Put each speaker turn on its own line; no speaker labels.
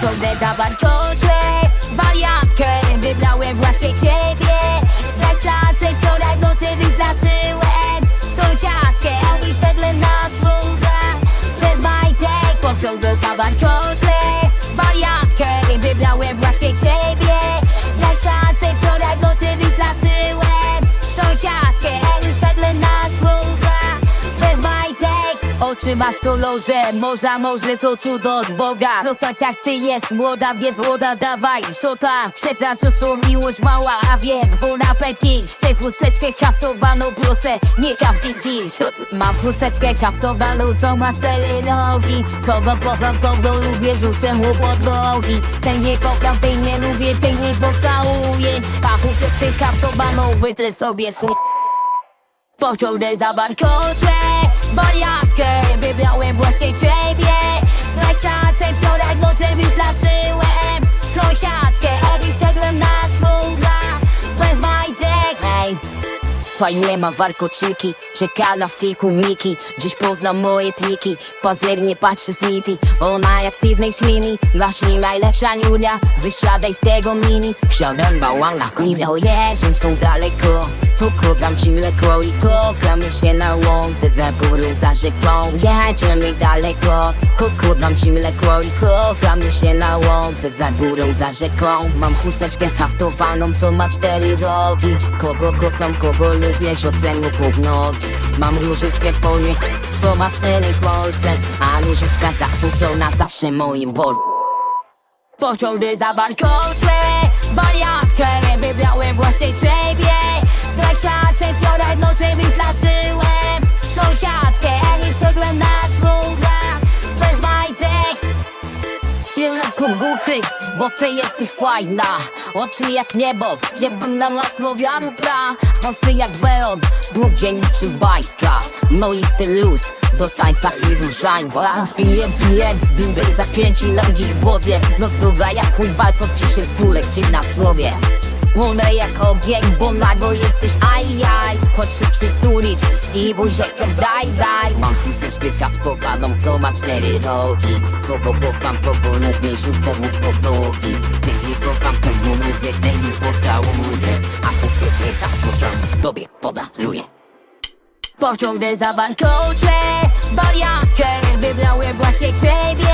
Pociągnę za bankocie Wariatkę Wybrałem Oczy masz kolorze, morza, może to cudo od Boga. Zostać jak ty jest, młoda, więc młoda, dawaj. Szota, chcę za czystą miłość mała, a wiem, bon appetit Chcę chusteczkę haftowaną, proszę, nie hafty dziś. Mam chusteczkę haftowaną, co ma cztery nogi. Kogo poza tobą lubię, rzucę mu podłogi Tej nie kocham, tej nie lubię, tej nie pocałuję. Chusteczkę haftowaną, wytrę sobie sy Pociągnę za bankocze Wariatkę Fajnie ma warkoczyki, czeka na fiku Miki. Dziś pozna moje triki, pazernie patrzy z miti Ona jak Steve Smini, właśnie najlepsza niunia Wysiadaj z tego mini, wsiadam bałan na kliwę Jedź tą daleko, pokopam ci mleko I kochamy się na łące, za górą, za rzeką Jedziemy daleko, pokopam ci mleko I kochamy się na łące, za górą, za rzeką Mam chusteczkę haftowaną, co ma cztery rogi. Kogo kocham, kogo lubię, ocenię po nogi Mam różyczkę po nie, co ma cztery A różyczka zachwycona zawsze moim bol Pociągnę za barkocze, wariatkę Wybrałem właśnie ciebie. Szansę, wczoraj w nocy wyznaczyłem Sąsiadkę, a nie wszedłem na sługach Bez majtek. Sierraku głuchy, bo ty jesteś fajna Oczy jak niebo, niebo na masło wianka Włosy jak weon, długie niczym bajka. No i ty luz, do tańca i różańca. Piję, piję, bimby zakręci nogi w głowie. No druga jak chuj walczą ci się kulek ci na słowie. Płonę jak ogień, bo nago jesteś ajaj Chodź się przytulić i buzię daj, daj. Mam chusteczkę haftowaną, co ma cztery rogi Kogo kocham, kogo lubię, rzucę mu pod nogi. Ty nie kocham, kogo lubię, ten nie pocałuję. A chusteczkę haftowaną sobie podaruję Pociągnę za bankocze, wariatkę Wybrałem właśnie ciebie